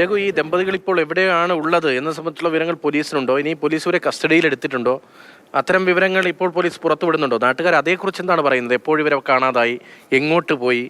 രഘു ഈ ദമ്പതികൾ ഇപ്പോൾ എവിടെയാണ് ഉള്ളത്? എന്ന സംബന്ധിച്ചുള്ള വിവരങ്ങൾ പോലീസിനുണ്ടോ? ഇനി പോലീസ് ഇവരെ കസ്റ്റഡിയിൽ എടുത്തിട്ടുണ്ടോ? അത്തരം വിവരങ്ങൾ ഇപ്പോൾ പോലീസ് പുറത്തുവിടുന്നുണ്ടോ? നാട്ടുകാർ അതേക്കുറിച്ച് എന്താണ് പറയുന്നത്? എപ്പോഴും ഇവരെ കാണാതായി എങ്ങോട്ട് പോയി?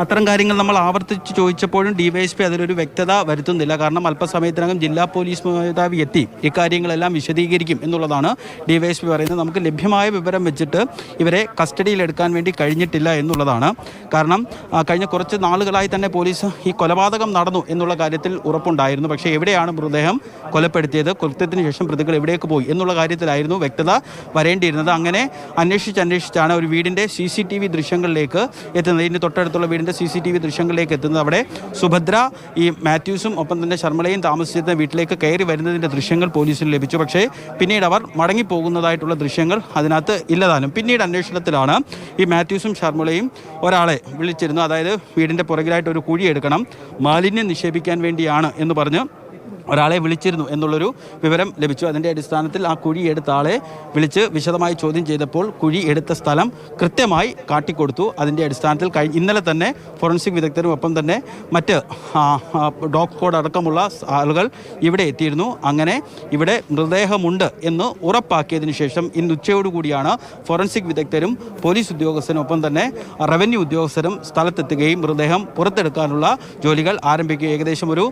അത്തരം കാര്യങ്ങൾ നമ്മൾ ആവർത്തിച്ച് ചോദിച്ചപ്പോഴും ഡിവൈഎസ്പി അതിലൊരു വ്യക്തത വരുത്തുന്നില്ല. കാരണം അല്പസമയത്തിനകം ജില്ലാ പോലീസ് മേധാവി എത്തി. ഇക്കാര്യങ്ങളെല്ലാം വിശദീകരിക്കും എന്നുള്ളതാണ് ഡിവൈഎസ്പി പറയുന്നത്. നമുക്ക് ലഭ്യമായ വിവരം വെച്ചിട്ട് ഇവരെ കസ്റ്റഡിയിലെടുക്കാൻ വേണ്ടി കഴിഞ്ഞിട്ടില്ല എന്നുള്ളതാണ്. കാരണം കഴിഞ്ഞ കുറച്ച് നാളുകളായി തന്നെ പോലീസ് ഈ കൊലപാതകം നടന്നു എന്നുള്ള കാര്യത്തിൽ ഉറപ്പുണ്ടായിരുന്നു. പക്ഷേ എവിടെയാണ് മൃതദേഹം കൊലപ്പെടുത്തിയത്? കൃത്യത്തിന് ശേഷം പ്രതികൾ എവിടേക്ക് പോയി എന്നുള്ള കാര്യത്തിലായിരുന്നു വ്യക്തത വരേണ്ടിയിരുന്നത്. അങ്ങനെ അന്വേഷിച്ച് അന്വേഷിച്ചാണ് ഒരു വീടിന്റെ സി സി ടി വി ദൃശ്യങ്ങളിലേക്ക് എത്തുന്നത്. ഇതിന് തൊട്ടടുത്തുള്ള വീടിന്റെ സി സി ടി വി ദൃശ്യങ്ങളിലേക്ക് എത്തുന്നത് അവിടെ സുഭദ്ര ഈ മാത്യൂസും ഒപ്പം തന്നെ ശർമ്മളയും താമസിച്ചിരുന്ന വീട്ടിലേക്ക് കയറി വരുന്നതിന്റെ ദൃശ്യങ്ങൾ പോലീസിന് ലഭിച്ചു. പക്ഷേ പിന്നീട് അവർ മടങ്ങിപ്പോകുന്നതായിട്ടുള്ള ദൃശ്യങ്ങൾ അതിനകത്ത് ഇല്ലതാനും. പിന്നീട് അന്വേഷണത്തിലാണ് ഈ മാത്യൂസും ശർമ്മളയും ഒരാളെ വിളിച്ചിരുന്നു അതായത് വീടിന്റെ പുറകിലായിട്ട് ഒരു കുഴി എടുക്കണം മാലിന്യം നിക്ഷേപിക്കാൻ വേണ്ടിയാണ് എന്ന് പറഞ്ഞ് ഒരാളെ വിളിച്ചിരുന്നു എന്നുള്ളൊരു വിവരം ലഭിച്ചു. അതിന്റെ അടിസ്ഥാനത്തിൽ ആ കുഴി എടുത്ത ആളെ വിളിച്ച് വിശദമായി ചോദ്യം ചെയ്തപ്പോൾ കുഴി എടുത്ത സ്ഥലം കൃത്യമായി കാട്ടിക്കൊടുത്തു. അതിന്റെ അടിസ്ഥാനത്തിൽ കഴിഞ്ഞ ഇന്നലെ തന്നെ ഫോറൻസിക് വിദഗ്ധരും ഒപ്പം തന്നെ മറ്റ് ഡോഗ് കോഡ് അടക്കമുള്ള ആളുകൾ ഇവിടെ എത്തിയിരുന്നു. അങ്ങനെ ഇവിടെ മൃതദേഹമുണ്ട് എന്ന് ഉറപ്പാക്കിയതിനു ശേഷം ഇന്ന് ഉച്ചയോടുകൂടിയാണ് ഫോറൻസിക് വിദഗ്ധരും പോലീസ് ഉദ്യോഗസ്ഥരും ഒപ്പം തന്നെ റവന്യൂ ഉദ്യോഗസ്ഥരും സ്ഥലത്തെത്തുകയും മൃതദേഹം പുറത്തെടുക്കാനുള്ള ജോലികൾ ആരംഭിക്കുകയും. ഏകദേശം ഒരു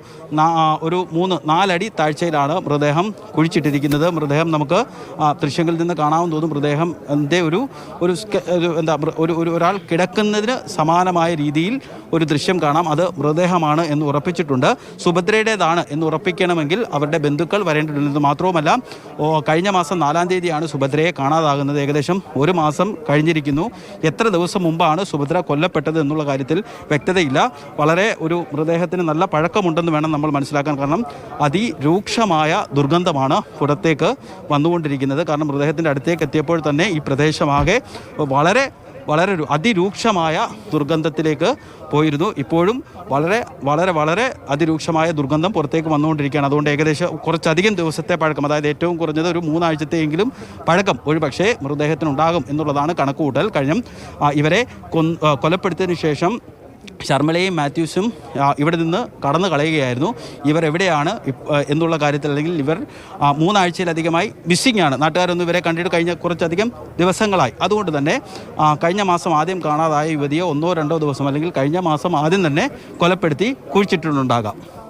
ഒരു മൂന്ന് നാലടി താഴ്ചയിലാണ് മൃതദേഹം കുഴിച്ചിട്ടിരിക്കുന്നത്. മൃതദേഹം നമുക്ക് ദൃശ്യങ്ങളിൽ നിന്ന് കാണാൻ തോന്നും മൃതദേഹം എന്റെ ഒരു ഒരു എന്താ ഒരു ഒരു ഒരാൾ കിടക്കുന്നതിന് സമാനമായ രീതിയിൽ ഒരു ദൃശ്യം കാണാം. അത് മൃതദേഹമാണ് എന്ന് ഉറപ്പിച്ചിട്ടുണ്ട്. സുഭദ്രയുടേതാണ് എന്ന് ഉറപ്പിക്കണമെങ്കിൽ അവരുടെ ബന്ധുക്കൾ വരേണ്ടതുണ്ട് ഇത് മാത്രവുമല്ല കഴിഞ്ഞ മാസം നാലാം തീയതിയാണ് സുഭദ്രയെ കാണാതാകുന്നത്. ഏകദേശം ഒരു മാസം കഴിഞ്ഞിരിക്കുന്നു. എത്ര ദിവസം മുമ്പാണ് സുഭദ്ര കൊല്ലപ്പെട്ടത് എന്നുള്ള കാര്യത്തിൽ വ്യക്തതയില്ല. വളരെ ഒരു മൃതദേഹത്തിന് നല്ല പഴക്കമുണ്ടെന്ന് വേണം നമ്മൾ മനസ്സിലാക്കാൻ. കാരണം അതിരൂക്ഷമായ ദുർഗന്ധമാണ് പുറത്തേക്ക് വന്നുകൊണ്ടിരിക്കുന്നത്. കാരണം മൃതദേഹത്തിന്റെ അടുത്തേക്ക് എത്തിയപ്പോൾ തന്നെ ഈ പ്രദേശമാകെ വളരെ വളരെ അതിരൂക്ഷമായ ദുർഗന്ധത്തിലേക്ക് പോയിരുന്നു. ഇപ്പോഴും വളരെ വളരെ വളരെ അതിരൂക്ഷമായ ദുർഗന്ധം പുറത്തേക്ക് വന്നുകൊണ്ടിരിക്കുകയാണ്. അതുകൊണ്ട് ഏകദേശം കുറച്ചധികം ദിവസത്തെ പഴക്കം അതായത് ഏറ്റവും കുറഞ്ഞത് ഒരു മൂന്നാഴ്ചത്തെയെങ്കിലും പഴക്കം ഒരു പക്ഷേ മൃതദേഹത്തിനുണ്ടാകും എന്നുള്ളതാണ് കണക്കുകൂട്ടൽ. കഴിഞ്ഞ ഇവരെ കൊലപ്പെടുത്തിയതിനു ശേഷം ശർമ്മലയും മാത്യൂസും ഇവിടെ നിന്ന് കടന്നു കളയുകയായിരുന്നു. ഇവർ എവിടെയാണ്? എന്നുള്ള കാര്യത്തിൽ അല്ലെങ്കിൽ ഇവർ മൂന്നാഴ്ചയിലധികമായി മിസ്സിംഗ് ആണ്. നാട്ടുകാരൊന്നും ഇവരെ കണ്ടിട്ട് കഴിഞ്ഞ കുറച്ചധികം ദിവസങ്ങളായി. അതുകൊണ്ട് തന്നെ കഴിഞ്ഞ മാസം ആദ്യം കാണാതായ യുവതിയെ ഒന്നോ രണ്ടോ ദിവസം അല്ലെങ്കിൽ കഴിഞ്ഞ മാസം ആദ്യം തന്നെ കൊലപ്പെടുത്തി കുഴിച്ചിട്ടുണ്ടാകാം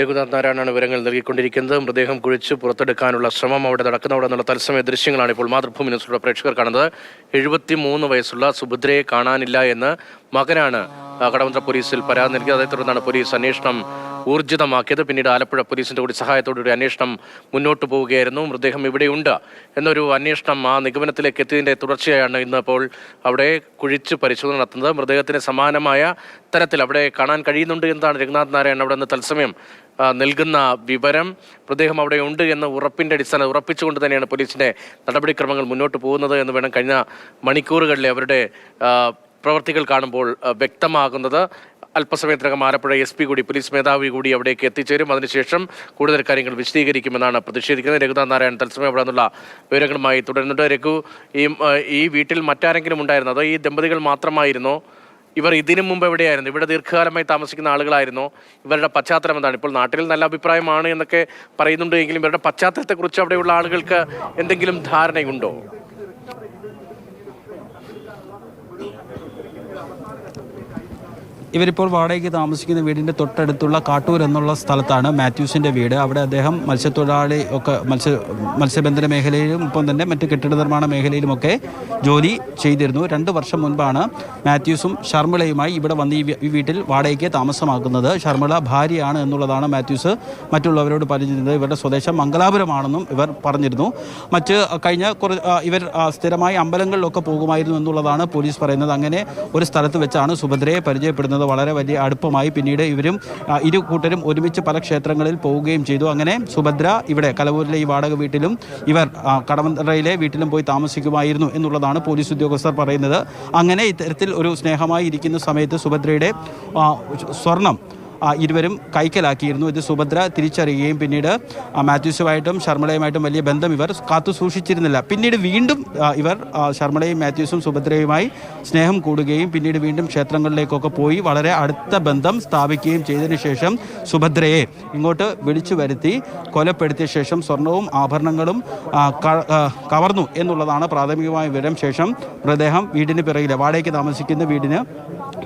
രഘുനാഥ് നാരായണാണ് വിവരങ്ങൾ നൽകിക്കൊണ്ടിരിക്കുന്നത്. മൃതദേഹം കുഴിച്ച് പുറത്തെടുക്കാനുള്ള ശ്രമം അവിടെ നടക്കുന്നവിടെ നിന്നുള്ള തത്സമയ ദൃശ്യങ്ങളാണ് ഇപ്പോൾ മാതൃഭൂമി ന്യൂസിലൂടെ പ്രേക്ഷകർ കാണുന്നത്. എഴുപത്തി മൂന്ന് വയസ്സുള്ള സുഭദ്രയെ കാണാനില്ല എന്ന് മകനാണ് കടമന്ത്ര പോലീസിൽ പരാതി നൽകിയത് അതേ തുടർന്നാണ് പോലീസ് അന്വേഷണം ഊർജിതമാക്കിയത്. പിന്നീട് ആലപ്പുഴ പോലീസിന്റെ കൂടി സഹായത്തോടുകൂടി അന്വേഷണം മുന്നോട്ട് പോവുകയായിരുന്നു. മൃതദേഹം ഇവിടെയുണ്ട്. എന്നൊരു അന്വേഷണം ആ നിഗമനത്തിലേക്ക് എത്തിയതിന്റെ തുടർച്ചയാണ് ഇന്ന് ഇപ്പോൾ അവിടെ കുഴിച്ച് പരിശോധന നടത്തുന്നത്. മൃതദേഹത്തിന് സമാനമായ തരത്തിൽ അവിടെ കാണാൻ കഴിയുന്നുണ്ട്. എന്നാണ് രഘുനാഥ് നാരായണൻ അവിടെ നിന്ന് തത്സമയം നൽകുന്ന വിവരം മൃതദേഹം അവിടെ ഉണ്ട് എന്ന ഉറപ്പിന്റെ അടിസ്ഥാനം ഉറപ്പിച്ചുകൊണ്ട് തന്നെയാണ് പോലീസിന്റെ നടപടിക്രമങ്ങൾ മുന്നോട്ട് പോകുന്നത് എന്ന് വേണം കഴിഞ്ഞ മണിക്കൂറുകളിലെ അവരുടെ പ്രവർത്തികൾ കാണുമ്പോൾ വ്യക്തമാകുന്നത്. അല്പസമയത്തിനകം ആലപ്പുഴ എസ് പി കൂടി പോലീസ് മേധാവി കൂടി അവിടേക്ക് എത്തിച്ചേരും. അതിനുശേഷം കൂടുതൽ കാര്യങ്ങൾ വിശദീകരിക്കുമെന്നാണ് പ്രതിഷേധിക്കുന്നത്. രഘുനാഥ് നാരായണൻ തത്സമയം അവിടെ നിന്നുള്ള വിവരങ്ങളുമായി തുടരുന്നുണ്ട്. രഘു ഈ ഈ വീട്ടിൽ മറ്റാരെങ്കിലും ഉണ്ടായിരുന്നോ അതോ ഈ ദമ്പതികൾ മാത്രമായിരുന്നോ? ഇവർ ഇതിനു മുമ്പ് എവിടെയായിരുന്നു? ഇവിടെ ദീർഘകാലമായി താമസിക്കുന്ന ആളുകളായിരുന്നോ. ഇവരുടെ പശ്ചാത്തലം എന്താണ്? ഇപ്പോൾ നാട്ടിൽ നല്ല അഭിപ്രായമാണ് എന്നൊക്കെ പറയുന്നുണ്ട് എങ്കിലും ഇവരുടെ പശ്ചാത്തലത്തെക്കുറിച്ച് അവിടെയുള്ള ആളുകൾക്ക് എന്തെങ്കിലും ധാരണയുണ്ടോ? ഇവരിപ്പോൾ വാടകയ്ക്ക് താമസിക്കുന്ന വീടിന്റെ തൊട്ടടുത്തുള്ള കാട്ടൂർ എന്നുള്ള സ്ഥലത്താണ് മാത്യൂസിന്റെ വീട്. അവിടെ അദ്ദേഹം മത്സ്യത്തൊഴിലാളി ഒക്കെ മത്സ്യ മത്സ്യബന്ധന മേഖലയിലും ഒപ്പം തന്നെ മറ്റ് കെട്ടിട നിർമ്മാണ മേഖലയിലുമൊക്കെ ജോലി ചെയ്തിരുന്നു. രണ്ട് വർഷം മുൻപാണ് മാത്യൂസും ഷർമിളയുമായി ഇവിടെ വന്ന് ഈ വീട്ടിൽ വാടകയ്ക്ക് താമസമാക്കുന്നത്. ഷർമിള ഭാര്യയാണ് എന്നുള്ളതാണ് മാത്യൂസ് മറ്റുള്ളവരോട് പറഞ്ഞിരുന്നത്. ഇവരുടെ സ്വദേശം മംഗലാപുരമാണെന്നും ഇവർ പറഞ്ഞിരുന്നു. മറ്റ് കഴിഞ്ഞ കുറ ഇവർ സ്ഥിരമായി അമ്പലങ്ങളിലൊക്കെ പോകുമായിരുന്നു എന്നുള്ളതാണ് പോലീസ് പറയുന്നത്. അങ്ങനെ ഒരു സ്ഥലത്ത് വെച്ചാണ് സുഭദ്രയെ പരിചയപ്പെടുന്നത്. വളരെ വലിയ അടുപ്പമായി പിന്നീട് ഇവരും ഇരു കൂട്ടരും ഒരുമിച്ച് പല ക്ഷേത്രങ്ങളിൽ പോവുകയും ചെയ്തു. അങ്ങനെ സുഭദ്ര ഇവിടെ കലവൂരിലെ ഈ വാടക വീട്ടിലും ഇവർ കടവന്തറയിലെ വീട്ടിലും പോയി താമസിക്കുമായിരുന്നു എന്നുള്ളതാണ് പോലീസ് ഉദ്യോഗസ്ഥർ പറയുന്നത്. അങ്ങനെ ഇത്തരത്തിൽ ഒരു സ്നേഹമായി ഇരിക്കുന്ന സമയത്ത് സുഭദ്രയുടെ സ്വർണം ഇരുവരും കൈക്കലാക്കിയിരുന്നു. ഇത് സുഭദ്ര തിരിച്ചറിയുകയും പിന്നീട് മാത്യൂസുമായിട്ടും ശർമ്മളയുമായിട്ടും വലിയ ബന്ധം ഇവർ കാത്തു സൂക്ഷിച്ചിരുന്നില്ല. പിന്നീട് വീണ്ടും ഇവർ ശർമ്മളയും മാത്യൂസും സുഭദ്രയുമായി സ്നേഹം കൂടുകയും പിന്നീട് വീണ്ടും ക്ഷേത്രങ്ങളിലേക്കൊക്കെ പോയി വളരെ അടുത്ത ബന്ധം സ്ഥാപിക്കുകയും ചെയ്തതിനു ശേഷം സുഭദ്രയെ ഇങ്ങോട്ട് വിളിച്ചു വരുത്തി കൊലപ്പെടുത്തിയ ശേഷം സ്വർണവും ആഭരണങ്ങളും കവർന്നു എന്നുള്ളതാണ് പ്രാഥമികമായ വിവരം. ശേഷം മൃതദേഹം വീടിന് പിറകിലെ വാടകയ്ക്ക് താമസിക്കുന്ന വീടിന്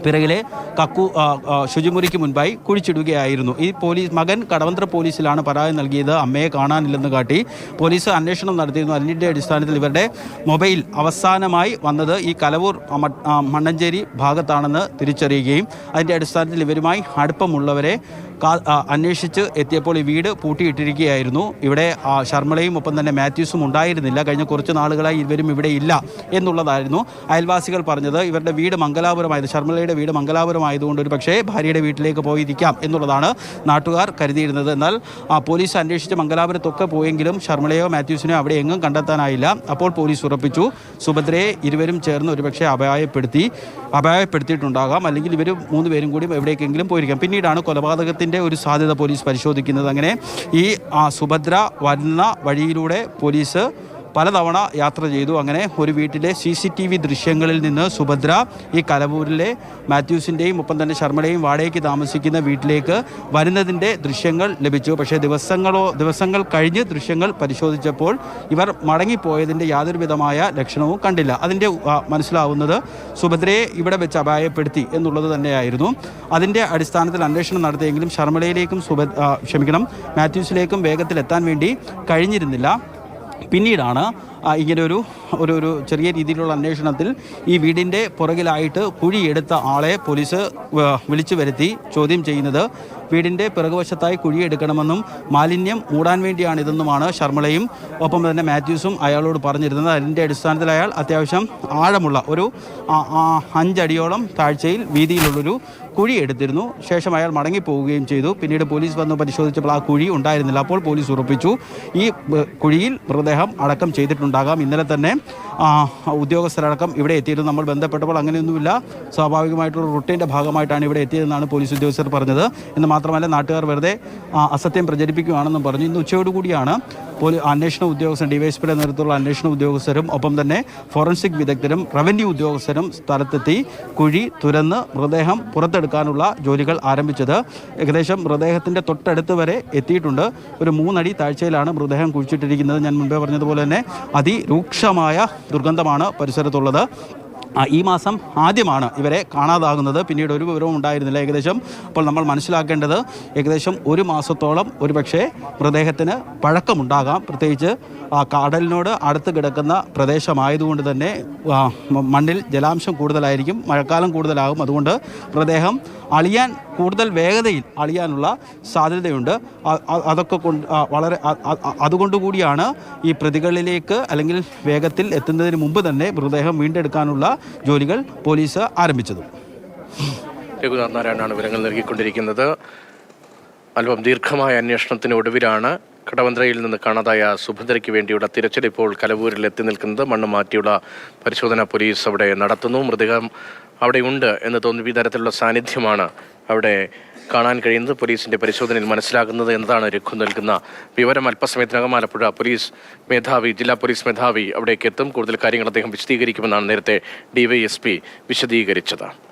പിറകിലെ കക്കു ശുചിമുറിക്ക് മുൻപായി കുഴിച്ചിടുകയായിരുന്നു. ഈ പോലീസ് മകൻ കടവന്ത്ര പോലീസിലാണ് പരാതി നൽകിയത്. അമ്മയെ കാണാനില്ലെന്ന് കാട്ടി പോലീസ് അന്വേഷണം നടത്തിയിരുന്നു. അതിന്റെ അടിസ്ഥാനത്തിൽ ഇവരുടെ മൊബൈൽ അവസാനമായി വന്നത് ഈ കലവൂർ മണ്ണഞ്ചേരി ഭാഗത്താണെന്ന് തിരിച്ചറിയുകയും അതിന്റെ അടിസ്ഥാനത്തിൽ ഇവരുമായി അടുപ്പമുള്ളവരെ അന്വേഷിച്ച് എത്തിയപ്പോൾ ഈ വീട് പൂട്ടിയിട്ടിരിക്കുകയായിരുന്നു. ഇവിടെ ശർമ്മളയും ഒപ്പം തന്നെ മാത്യൂസും ഉണ്ടായിരുന്നില്ല. കഴിഞ്ഞ കുറച്ച് നാളുകളായി ഇവരും ഇവിടെ ഇല്ല എന്നുള്ളതായിരുന്നു അയൽവാസികൾ പറഞ്ഞത്. ഇവരുടെ വീട് മംഗലാപുരമായത് ശർമ്മളയുടെ വീട് മംഗലാപുരമായതുകൊണ്ട് ഒരു പക്ഷേ ഭാര്യയുടെ വീട്ടിലേക്ക് പോയിരിക്കാം എന്നുള്ളതാണ് നാട്ടുകാർ കരുതിയിരുന്നത്. എന്നാൽ പോലീസ് അന്വേഷിച്ച് മംഗലാപുരത്തൊക്കെ പോയെങ്കിലും ശർമ്മളയോ മാത്യൂസിനെയോ അവിടെ എങ്ങും കണ്ടെത്താനായില്ല. അപ്പോൾ പോലീസ് ഉറപ്പിച്ചു. സുഭദ്രയെ ഇരുവരും ചേർന്ന് ഒരുപക്ഷെ അപായപ്പെടുത്തി അപായപ്പെടുത്തിയിട്ടുണ്ടാകാം. അല്ലെങ്കിൽ ഇവർ മൂന്ന് പേരും കൂടി എവിടേക്കെങ്കിലും പോയിരിക്കാം. പിന്നീടാണ് കൊലപാതകത്തിന്റെ ഒരു സാധ്യത പോലീസ് പരിശോധിക്കുന്നത് അങ്ങനെ ഈ സുഭദ്ര വരുന്ന വഴിയിലൂടെ പോലീസ് പലതവണ യാത്ര ചെയ്തു. അങ്ങനെ ഒരു വീട്ടിലെ സി സി ടി വി ദൃശ്യങ്ങളിൽ നിന്ന് സുഭദ്ര ഈ കലവൂരിലെ മാത്യൂസിന്റെയും ഒപ്പം തന്നെ ശർമ്മയുടെയും വാടകയ്ക്ക് താമസിക്കുന്ന വീട്ടിലേക്ക് വരുന്നതിന്റെ ദൃശ്യങ്ങൾ ലഭിച്ചു. പക്ഷേ ദിവസങ്ങളോ ദിവസങ്ങൾ കഴിഞ്ഞ് ദൃശ്യങ്ങൾ പരിശോധിച്ചപ്പോൾ ഇവർ മടങ്ങിപ്പോയതിന്റെ യാതൊരു വിധമായ ലക്ഷണവും കണ്ടില്ല. അതിന്റെ മനസ്സിലാവുന്നത് സുഭദ്രയെ ഇവിടെ വെച്ച് അപായപ്പെടുത്തി എന്നുള്ളത് തന്നെയായിരുന്നു. അതിന്റെ അടിസ്ഥാനത്തിൽ അന്വേഷണം നടത്തിയെങ്കിലും ശർമ്മളയിലേക്കും സുഭ ക്ഷമിക്കണം മാത്യൂസിലേക്കും വേഗത്തിൽ എത്താൻ വേണ്ടി കഴിഞ്ഞിരുന്നില്ല. പിന്നീടാണ് ഇങ്ങനെ ഒരു ഒരു ഒരു ചെറിയ രീതിയിലുള്ള അന്വേഷണത്തിൽ ഈ വീടിന്റെ പുറകിലായിട്ട് കുഴിയെടുത്ത ആളെ പോലീസ് വിളിച്ചു വരുത്തി ചോദ്യം ചെയ്യുന്നത്. വീടിന്റെ പിറകുവശത്തായി കുഴിയെടുക്കണമെന്നും മാലിന്യം മൂടാൻ വേണ്ടിയാണിതെന്നുമാണ് ശർമ്മളയും ഒപ്പം തന്നെ മാത്യൂസും അയാളോട് പറഞ്ഞിരുന്നത്. അതിന്റെ അടിസ്ഥാനത്തിൽ അയാൾ അത്യാവശ്യം ആഴമുള്ള ഒരു അഞ്ചടിയോളം താഴ്ചയിൽ വീതിയിലുള്ളൊരു കുഴി എടുത്തിരുന്നു. ശേഷം അയാൾ മടങ്ങിപ്പോവുകയും ചെയ്തു. പിന്നീട് പോലീസ് വന്ന് പരിശോധിച്ചപ്പോൾ ആ കുഴി ഉണ്ടായിരുന്നില്ല. അപ്പോൾ പോലീസ് ഉറപ്പിച്ചു. ഈ കുഴിയിൽ മൃതദേഹം അടക്കം ചെയ്തിട്ടുണ്ടാകാം ഇന്നലെ തന്നെ ഉദ്യോഗസ്ഥരടക്കം ഇവിടെ എത്തിയിരുന്നു. നമ്മൾ ബന്ധപ്പെട്ടപ്പോൾ അങ്ങനെയൊന്നുമില്ല. സ്വാഭാവികമായിട്ടുള്ള റുട്ടീന്റെ ഭാഗമായിട്ടാണ് ഇവിടെ എത്തിയതെന്നാണ് പോലീസ് ഉദ്യോഗസ്ഥർ പറഞ്ഞത്. എന്ന് മാത്രമല്ല നാട്ടുകാർ വെറുതെ അസത്യം പ്രചരിപ്പിക്കുകയാണെന്നും പറഞ്ഞു. ഇന്ന് ഉച്ചയോടുകൂടിയാണ് അന്വേഷണ ഉദ്യോഗസ്ഥർ ഡിവൈഎസ്പിയുടെ നേതൃത്വത്തിലുള്ള അന്വേഷണ ഉദ്യോഗസ്ഥരും ഒപ്പം തന്നെ ഫോറൻസിക് വിദഗ്ധരും റവന്യൂ ഉദ്യോഗസ്ഥരും സ്ഥലത്തെത്തി കുഴി തുരന്ന് മൃതദേഹം പുറത്തെടുക്കാനുള്ള ജോലികൾ ആരംഭിച്ചത്. ഏകദേശം മൃതദേഹത്തിന്റെ തൊട്ടടുത്ത് വരെ എത്തിയിട്ടുണ്ട്. ഒരു മൂന്നടി താഴ്ചയിലാണ് മൃതദേഹം കുഴിച്ചിട്ടിരിക്കുന്നത്. ഞാൻ മുമ്പേ പറഞ്ഞതുപോലെ തന്നെ അതിരൂക്ഷമായ ദുർഗന്ധമാണ് പരിസരത്തുള്ളത്. ഈ മാസം ആദ്യമാണ് ഇവരെ കാണാതാകുന്നത്. പിന്നീട് ഒരു വിവരവും ഉണ്ടായിരുന്നില്ല ഏകദേശം. അപ്പോൾ നമ്മൾ മനസ്സിലാക്കേണ്ടത് ഏകദേശം ഒരു മാസത്തോളം ഒരുപക്ഷെ മൃതദേഹത്തിന് പഴക്കമുണ്ടാകാം. പ്രത്യേകിച്ച് ആ കടലിനോട് അടുത്ത് കിടക്കുന്ന പ്രദേശമായതുകൊണ്ട് തന്നെ മണ്ണിൽ ജലാംശം കൂടുതലായിരിക്കും മഴക്കാലം കൂടുതലാകും. അതുകൊണ്ട് മൃതദേഹം അളിയാൻ കൂടുതൽ വേഗതയിൽ അളിയാനുള്ള സാധ്യതയുണ്ട്. അതൊക്കെ കൊണ്ട് വളരെ അതുകൊണ്ടുകൂടിയാണ് ഈ പ്രതികളിലേക്ക് അല്ലെങ്കിൽ വേഗത്തിൽ എത്തുന്നതിന് മുമ്പ് തന്നെ മൃതദേഹം വീണ്ടെടുക്കാനുള്ള ജോലികൾ പോലീസ് ആരംഭിച്ചത്. രഘുനാഥ് നാരായണനാണ് വിവരങ്ങൾ നൽകിക്കൊണ്ടിരിക്കുന്നത്. അല്പം ദീർഘമായ അന്വേഷണത്തിന് ഒടുവിലാണ് കടവന്ത്രയിൽ നിന്ന് കാണാതായ സുഭദ്രയ്ക്ക് വേണ്ടിയുള്ള തിരച്ചിൽ ഇപ്പോൾ കലവൂരിൽ എത്തി നിൽക്കുന്നത്. മണ്ണ് മാറ്റിയുള്ള പരിശോധന പോലീസ് അവിടെ നടത്തുന്നു. മൃതകം അവിടെയുണ്ട് എന്ന് തോന്നി തരത്തിലുള്ള സാന്നിധ്യമാണ് അവിടെ കാണാൻ കഴിയുന്നത് പോലീസിന്റെ പരിശോധനയിൽ മനസ്സിലാകുന്നത് എന്നതാണ് രഘു നൽകുന്ന വിവരം. അല്പസമയത്തിനകം ആലപ്പുഴ പോലീസ് മേധാവി ജില്ലാ പോലീസ് മേധാവി അവിടേക്ക് എത്തും. കൂടുതൽ കാര്യങ്ങൾ അദ്ദേഹം വിശദീകരിക്കുമെന്നാണ് നേരത്തെ ഡിവൈഎസ്പി വിശദീകരിച്ചത്.